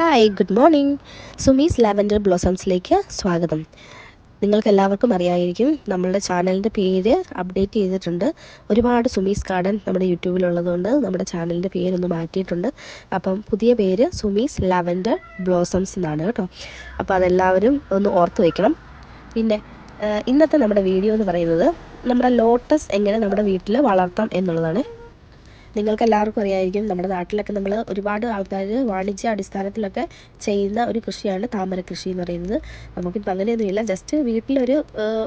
Hi good morning Sumi's lavender ബ്ലോസംസിലേക്ക് സ്വാഗതം. നിങ്ങൾക്ക് എല്ലാവർക്കും അറിയായിരിക്കും നമ്മളുടെ ചാനലിന്റെ പേര് അപ്ഡേറ്റ് ചെയ്തിട്ടുണ്ട്. ഒരുപാട് സുമീസ് ഗാർഡൻ നമ്മുടെ യൂട്യൂബിലുള്ളതുകൊണ്ട് നമ്മുടെ ചാനലിന്റെ പേരൊന്ന് മാറ്റിയിട്ടുണ്ട്. അപ്പം പുതിയ പേര് സുമീസ് ലാവൻഡർ ബ്ലോസംസ് എന്നാണ് കേട്ടോ. അപ്പോൾ അതെല്ലാവരും ഒന്ന് ഓർത്ത് വയ്ക്കണം പിന്നെ ഇന്നത്തെ നമ്മുടെ വീഡിയോ എന്ന് പറയുന്നത് നമ്മുടെ ലോട്ടസ് എങ്ങനെ നമ്മുടെ വീട്ടിൽ വളർത്താം എന്നുള്ളതാണ്. നിങ്ങൾക്ക് എല്ലാവർക്കും അറിയായിരിക്കും നമ്മുടെ നാട്ടിലൊക്കെ നമ്മൾ ഒരുപാട് ആൾക്കാർ വാണിജ്യ അടിസ്ഥാനത്തിലൊക്കെ ചെയ്യുന്ന ഒരു കൃഷിയാണ് താമര കൃഷി എന്ന് പറയുന്നത്. നമുക്കിപ്പോൾ അങ്ങനെയൊന്നുമില്ല. ജസ്റ്റ് വീട്ടിലൊരു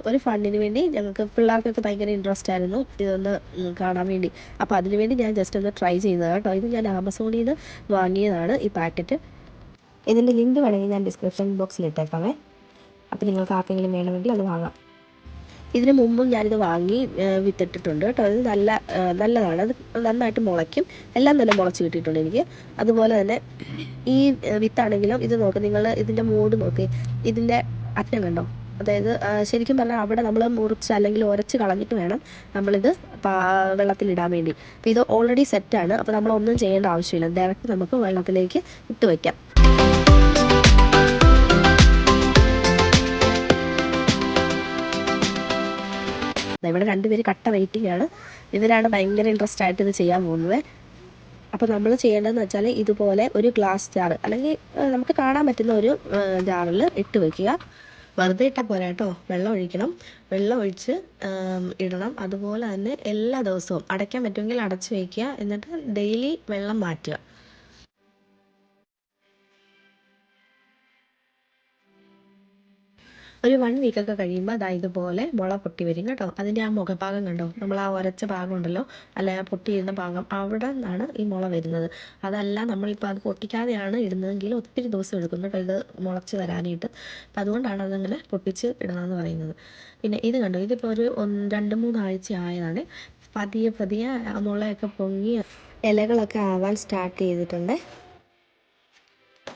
ഒരു ഫണ്ടിന് വേണ്ടി ഞങ്ങൾക്ക് പിള്ളേർക്കൊക്കെ ഭയങ്കര ഇൻട്രസ്റ്റ് ആയിരുന്നു ഇതൊന്ന് കാണാൻ വേണ്ടി. അപ്പോൾ അതിന് വേണ്ടി ഞാൻ ജസ്റ്റ് ഒന്ന് ട്രൈ ചെയ്യുന്നതാണ് കേട്ടോ. ഇത് ഞാൻ ആമസോണിൽ നിന്ന് വാങ്ങിയതാണ് ഈ പാക്കറ്റ്. ഇതിന്റെ ലിങ്ക് വേണമെങ്കിൽ ഞാൻ ഡിസ്ക്രിപ്ഷൻ ബോക്സിൽ ഇട്ടേക്കാമേ. അപ്പോൾ നിങ്ങൾക്ക് ആർക്കെങ്കിലും വേണമെങ്കിൽ അത് വാങ്ങാം. ഇതിന് മുമ്പും ഞാനിത് വാങ്ങി വിത്തിട്ടിട്ടുണ്ട് കേട്ടോ. ഇത് നല്ല നല്ലതാണ്. അത് നന്നായിട്ട് മുളയ്ക്കും. എല്ലാം തന്നെ മുളച്ച് കിട്ടിയിട്ടുണ്ട് എനിക്ക്. അതുപോലെ തന്നെ ഈ വിത്താണെങ്കിലും ഇത് നോക്ക് നിങ്ങൾ ഇതിന്റെ മൂട് നോക്കി. ഇതിന്റെ അറ്റം കണ്ടോ? അതായത് ശരിക്കും പറഞ്ഞാൽ അവിടെ നമ്മൾ മുറിച്ച് അല്ലെങ്കിൽ ഉരച്ച് കളഞ്ഞിട്ട് വേണം നമ്മളിത് വെള്ളത്തിലിടാൻ വേണ്ടി. അപ്പോൾ ഇത് ഓൾറെഡി സെറ്റാണ് അപ്പോൾ നമ്മളൊന്നും ചെയ്യേണ്ട ആവശ്യമില്ല. ഡയറക്റ്റ് നമുക്ക് വെള്ളത്തിലേക്ക് ഇട്ട് വയ്ക്കാം രണ്ടുപേര് കട്ട വെയിറ്റിങ്ങാണ് ഇവരാണ് ഭയങ്കര ഇൻട്രസ്റ്റ് ആയിട്ട് ഇത് ചെയ്യാൻ പോകുന്നത്. അപ്പോൾ നമ്മൾ ചെയ്യേണ്ടതെന്ന് വെച്ചാൽ ഇതുപോലെ ഒരു ഗ്ലാസ് ജാർ അല്ലെങ്കിൽ നമുക്ക് കാണാൻ പറ്റുന്ന ഒരു ജാറിൽ ഇട്ട് വെക്കുക. വെറുതെ ഇട്ടാൽ പോരാ കേട്ടോ വെള്ളം ഒഴിക്കണം. വെള്ളം ഒഴിച്ച് ഇടണം. അതുപോലെ തന്നെ എല്ലാ ദിവസവും അടയ്ക്കാൻ പറ്റുമെങ്കിൽ അടച്ച് വയ്ക്കുക എന്നിട്ട് ഡെയിലി വെള്ളം മാറ്റുക. ഒരു വൺ വീക്കൊക്കെ കഴിയുമ്പോൾ അതാ ഇതുപോലെ മുള പൊട്ടി വരും കേട്ടോ. അതിന്റെ ആ മുഖഭാഗം കണ്ടോ? നമ്മൾ ആ ഒരച്ച ഭാഗം ഉണ്ടല്ലോ? അല്ല പൊട്ടിയിരുന്ന ഭാഗം അവിടെ നിന്നാണ് ഈ മുള വരുന്നത്. അതല്ല നമ്മളിപ്പോൾ അത് പൊട്ടിക്കാതെയാണ് ഇടുന്നതെങ്കിൽ ഒത്തിരി ദിവസം എടുക്കും കേട്ടോ ഇത് മുളച്ച് വരാനായിട്ട്. അപ്പം അതുകൊണ്ടാണ് അതങ്ങനെ പൊട്ടിച്ച് ഇടണമെന്ന് പറയുന്നത്. പിന്നെ ഇത് കണ്ടോ? ഇതിപ്പോൾ ഒരു രണ്ട് മൂന്നാഴ്ച ആയതാണ്. പതിയെ പതിയെ ആ മുളയൊക്കെ പൊങ്ങി ഇലകളൊക്കെ ആവാൻ സ്റ്റാർട്ട് ചെയ്തിട്ടുണ്ട്.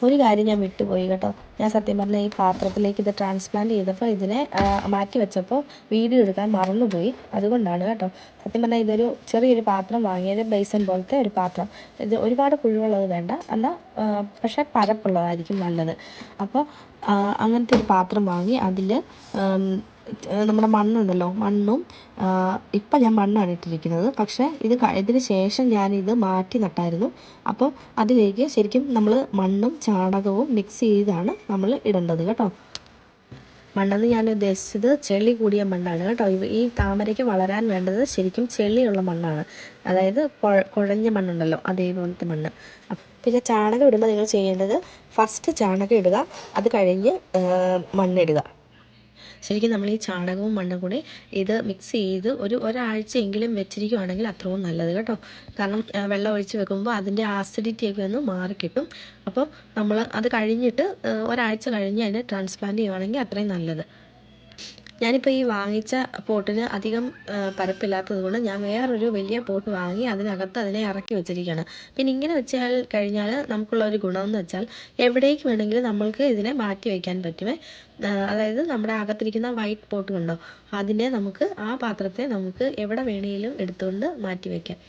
ഒരു കാര്യം ഞാൻ വിട്ടുപോയി കേട്ടോ. ഞാൻ സത്യം പറഞ്ഞാൽ ഈ പാത്രത്തിലേക്ക് ഇത് ട്രാൻസ്പ്ലാന്റ് ചെയ്തപ്പോൾ ഇതിനെ മാറ്റി വെച്ചപ്പോൾ വീഡിയോ എടുക്കാൻ മറന്നുപോയി. അതുകൊണ്ടാണ് കേട്ടോ. സത്യം പറഞ്ഞാൽ ഇതൊരു ചെറിയൊരു പാത്രം വാങ്ങിയത് ബേസൻ പോലത്തെ ഒരു പാത്രം. ഇത് ഒരുപാട് കുഴിവുള്ളത് വേണ്ട. എന്നാൽ പക്ഷേ പരപ്പുള്ളതായിരിക്കും നല്ലത്. അപ്പോൾ അങ്ങനത്തെ ഒരു പാത്രം വാങ്ങി അതിൽ നമ്മുടെ മണ്ണുണ്ടല്ലോ മണ്ണും ഇപ്പം ഞാൻ മണ്ണാണ് ഇട്ടിരിക്കുന്നത്. പക്ഷേ ഇത് ഇതിന് ശേഷം ഞാനിത് മാറ്റി നട്ടായിരുന്നു. അപ്പോൾ അതിലേക്ക് ശരിക്കും നമ്മൾ മണ്ണും ചാണകവും മിക്സ് ചെയ്താണ് നമ്മൾ ഇടേണ്ടത് കേട്ടോ. മണ്ണെന്ന് ഞാൻ ഉദ്ദേശിച്ചത് ചെളി കൂടിയ മണ്ണാണ് കേട്ടോ. ഈ താമരയ്ക്ക് വളരാൻ വേണ്ടത് ശരിക്കും ചെളിയുള്ള മണ്ണാണ്. അതായത് കുഴ- കുഴഞ്ഞ മണ്ണുണ്ടല്ലോ അതേപോലത്തെ മണ്ണ്. പിന്നെ ചാണകം ഇടുമ്പോൾ നിങ്ങൾ ചെയ്യേണ്ടത് ഫസ്റ്റ് ചാണകം ഇടുക അത് കഴിഞ്ഞ് മണ്ണിടുക ശരിക്കും നമ്മൾ ഈ ചാണകവും മണ്ണും കൂടി ഇത് മിക്സ് ചെയ്ത് ഒരു ഒരാഴ്ചയെങ്കിലും വെച്ചിരിക്കുവാണെങ്കിൽ അത്രയും നല്ലത് കേട്ടോ. കാരണം വെള്ളം ഒഴിച്ച് വെക്കുമ്പോൾ അതിന്റെ ആസിഡിറ്റി ഒക്കെ ഒന്ന് മാറിക്കിട്ടും അപ്പോൾ നമ്മൾ അത് കഴിഞ്ഞിട്ട് ഒരാഴ്ച കഴിഞ്ഞ് അതിനെ ട്രാൻസ്പ്ലാന്റ് ചെയ്യുവാണെങ്കിൽ അത്രയും നല്ലത്. ഞാനിപ്പോൾ ഈ വാങ്ങിച്ച പോട്ടിന് അധികം പരപ്പില്ലാത്തത് കൊണ്ട് ഞാൻ വേറൊരു വലിയ പോട്ട് വാങ്ങി അതിനകത്ത് അതിനെ ഇറക്കി വെച്ചിരിക്കുകയാണ്. പിന്നെ ഇങ്ങനെ വെച്ചാൽ കഴിഞ്ഞാൽ നമുക്കുള്ള ഒരു ഗുണമെന്ന് വെച്ചാൽ എവിടേക്ക് വേണമെങ്കിലും നമ്മൾക്ക് ഇതിനെ മാറ്റി വയ്ക്കാൻ പറ്റുമേ അതായത് നമ്മുടെ അകത്തിരിക്കുന്ന വൈറ്റ് പോട്ട് കണ്ടോ അതിനെ നമുക്ക് ആ പാത്രത്തെ നമുക്ക് എവിടെ വേണമെങ്കിലും എടുത്തുകൊണ്ട് മാറ്റി വയ്ക്കാം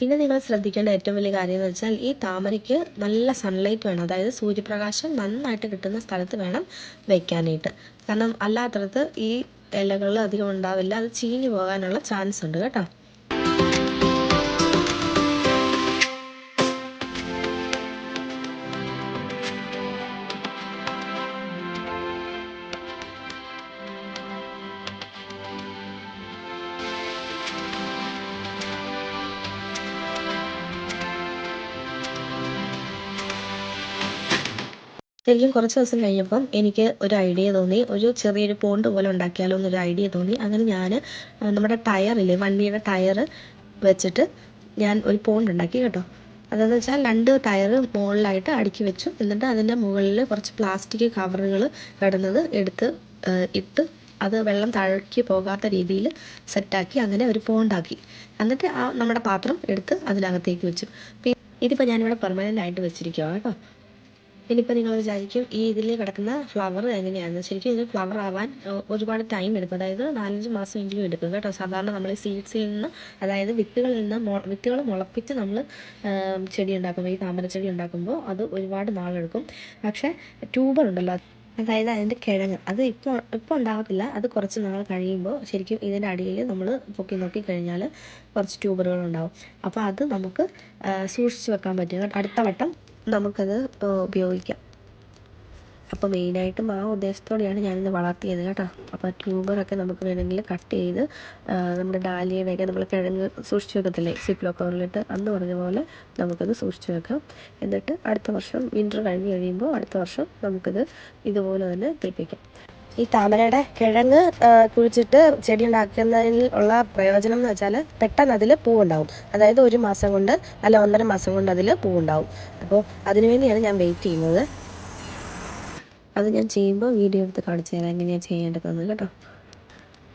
പിന്നെ നിങ്ങൾ ശ്രദ്ധിക്കേണ്ട ഏറ്റവും വലിയ കാര്യം എന്ന് വെച്ചാൽ ഈ താമരയ്ക്ക് നല്ല സൺലൈറ്റ് വേണം. അതായത് സൂര്യപ്രകാശം നന്നായിട്ട് കിട്ടുന്ന സ്ഥലത്ത് വേണം വെക്കാനായിട്ട്. കാരണം അല്ലാത്തടത്ത് ഈ ഇലകൾ അധികം ഉണ്ടാവില്ല. അത് ചീഞ്ഞു പോകാനുള്ള ചാൻസ് ഉണ്ട് കേട്ടോ. ശരിക്കും കുറച്ച് ദിവസം കഴിഞ്ഞപ്പം എനിക്ക് ഒരു ഐഡിയ തോന്നി. ഒരു ചെറിയൊരു പോണ്ട് പോലെ ഉണ്ടാക്കിയാലോ എന്നൊരു ഐഡിയ തോന്നി. അങ്ങനെ ഞാൻ നമ്മുടെ ടയറില്ലേ വണ്ടിയുടെ ടയർ വെച്ചിട്ട് ഞാൻ ഒരു പോണ്ട് ഉണ്ടാക്കി കേട്ടോ. അതെന്ന് വെച്ചാൽ രണ്ട് ടയർ മുകളിലായിട്ട് അടുക്കി വെച്ചു. എന്നിട്ട് അതിന്റെ മുകളിൽ കുറച്ച് പ്ലാസ്റ്റിക് കവറുകൾ കിടന്നത് എടുത്ത് ഇട്ട് അത് വെള്ളം താഴേക്ക് പോകാത്ത രീതിയിൽ സെറ്റാക്കി അങ്ങനെ ഒരു പോണ്ടാക്കി എന്നിട്ട് ആ നമ്മുടെ പാത്രം എടുത്ത് അതിനകത്തേക്ക് വെച്ചു. ഇതിപ്പോൾ ഞാനിവിടെ പെർമനന്റ് ആയിട്ട് വെച്ചിരിക്കുക കേട്ടോ. ഇനിയിപ്പോൾ നിങ്ങൾ വിചാരിക്കും ഈ ഇതിൽ കിടക്കുന്ന ഫ്ലവർ എങ്ങനെയാണ്? ശരിക്കും ഇത് ഫ്ലവർ ആവാൻ ഒരുപാട് ടൈം എടുക്കും. അതായത് നാലഞ്ച് മാസം എങ്കിലും എടുക്കും കേട്ടോ. സാധാരണ നമ്മൾ സീഡ്സിൽ നിന്ന് അതായത് വിത്തുകളിൽ നിന്ന് വിത്തുകൾ മുളപ്പിച്ച് നമ്മൾ ചെടി ഉണ്ടാക്കുമ്പോൾ ഈ താമര ചെടി ഉണ്ടാക്കുമ്പോൾ അത് ഒരുപാട് നാളെടുക്കും. പക്ഷേ ട്യൂബർ ഉണ്ടല്ലോ അതായത് അതിന്റെ കിഴങ്ങ്. അത് ഇപ്പോൾ ഇപ്പോൾ ഉണ്ടാകത്തില്ല അത് കുറച്ച് നാൾ കഴിയുമ്പോൾ ശരിക്കും ഇതിന്റെ അടിയിൽ നമ്മൾ പൊക്കി നോക്കി കഴിഞ്ഞാൽ കുറച്ച് ട്യൂബറുകൾ ഉണ്ടാവും. അപ്പോൾ അത് നമുക്ക് സൂക്ഷിച്ച് വെക്കാൻ പറ്റും. അടുത്ത വട്ടം നമുക്കത് ഉപയോഗിക്കാം. അപ്പോൾ മെയിനായിട്ടും ആ ഉദ്ദേശത്തോടെയാണ് ഞാനിത് വളർത്തിയത് കേട്ടോ. അപ്പോൾ ട്യൂബറൊക്കെ നമുക്ക് വേണമെങ്കിൽ കട്ട് ചെയ്ത് നമ്മുടെ ഡാലിയയുടെയൊക്കെ നമ്മൾ കിഴങ്ങ് സൂക്ഷിച്ച് വെക്കത്തില്ലേ? സിപ്ലോ കവറിലിട്ട് അന്ന് പറഞ്ഞ പോലെ നമുക്കത് സൂക്ഷിച്ച് വെക്കാം. എന്നിട്ട് അടുത്ത വർഷം വിന്റർ കഴിഞ്ഞ് കഴിയുമ്പോൾ അടുത്ത വർഷം നമുക്കിത് ഇതുപോലെ തന്നെ പിടിപ്പിക്കാം ഈ താമരയുടെ കിഴങ്ങ് കുഴിച്ചിട്ട് ചെടി ഉണ്ടാക്കുന്നതിൽ ഉള്ള പ്രയോജനം എന്ന് വെച്ചാൽ പെട്ടെന്ന് അതിൽ പൂവുണ്ടാവും. അതായത് ഒരു മാസം കൊണ്ട് അല്ല ഒന്നര മാസം കൊണ്ട് അതിൽ പൂവുണ്ടാവും. അപ്പോൾ അതിനുവേണ്ടിയാണ് ഞാൻ വെയിറ്റ് ചെയ്യുന്നത്. അത് ഞാൻ ചെയ്യുമ്പോൾ വീഡിയോ എടുത്ത് കാണിച്ചു തരാം എങ്ങനെയാണ് ചെയ്യേണ്ടതെന്ന് കേട്ടോ.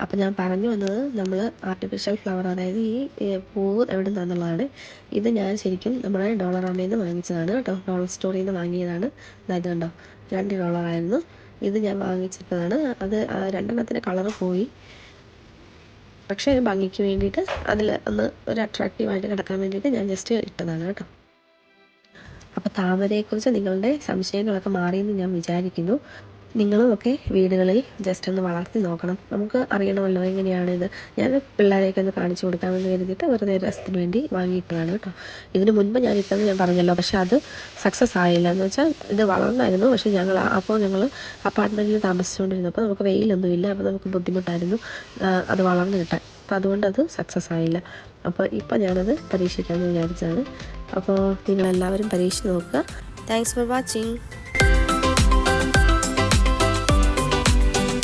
അപ്പോൾ ഞാൻ പറഞ്ഞു വന്നത് നമ്മൾ ആർട്ടിഫിഷ്യൽ ഫ്ലവർ അതായത് ഈ പൂവ് എവിടെ നിന്നുള്ളതാണ് ഇത് ഞാൻ ശരിക്കും നമ്മുടെ ഡോളർ അമ്മയിൽ നിന്ന് വാങ്ങിച്ചതാണ് കേട്ടോ. ഡോളർ സ്റ്റോറിൽ നിന്ന് വാങ്ങിയതാണ് അതായത് കണ്ടോ? രണ്ട് ഡോളറായിരുന്നു. ഇത് ഞാൻ വാങ്ങിച്ചിട്ടതാണ്. അത് രണ്ടെണ്ണത്തിന്റെ കളറ് പോയി. പക്ഷേ ഭംഗിക്ക് വേണ്ടിയിട്ട് അതിൽ ഒന്ന് ഒരു അട്രാക്റ്റീവായിട്ട് കിടക്കാൻ വേണ്ടിയിട്ട് ഞാൻ ജസ്റ്റ് ഇട്ടതാണ് കേട്ടോ. അപ്പോൾ താമരയെക്കുറിച്ച് നിങ്ങളുടെ സംശയങ്ങളൊക്കെ മാറിയെന്ന് ഞാൻ വിചാരിക്കുന്നു. നിങ്ങളും ഒക്കെ വീടുകളിൽ ജസ്റ്റ് ഒന്ന് വളർത്തി നോക്കണം. നമുക്ക് അറിയണമല്ലോ എങ്ങനെയാണിത് ഞാൻ പിള്ളേരെയൊക്കെ ഒന്ന് കാണിച്ചു കൊടുക്കാമെന്ന് കരുതിയിട്ട് വെറുതെ രസത്തിന് വേണ്ടി വാങ്ങിയിട്ടതാണ് കേട്ടോ. ഇതിന് മുൻപ് ഞാൻ ഇട്ടെന്ന് ഞാൻ പറഞ്ഞല്ലോ പക്ഷെ അത് സക്സസ് ആയില്ല. എന്ന് വെച്ചാൽ ഇത് വളർന്നായിരുന്നു പക്ഷെ ഞങ്ങൾ അപ്പോൾ ഞങ്ങൾ അപ്പാർട്ട്മെന്റിൽ താമസിച്ചുകൊണ്ടിരുന്നപ്പോൾ നമുക്ക് വെയിലൊന്നുമില്ല അപ്പോൾ നമുക്ക് ബുദ്ധിമുട്ടായിരുന്നു അത് വളർന്നു കിട്ടാൻ. അപ്പോൾ അതുകൊണ്ട് അത് സക്സസ് ആയില്ല. അപ്പോൾ ഇപ്പോൾ ഞാനത് പരീക്ഷിക്കാമെന്ന് വിചാരിച്ചതാണ്. അപ്പോൾ നിങ്ങളെല്ലാവരും പരീക്ഷിച്ച് നോക്കുക. Thanks for watching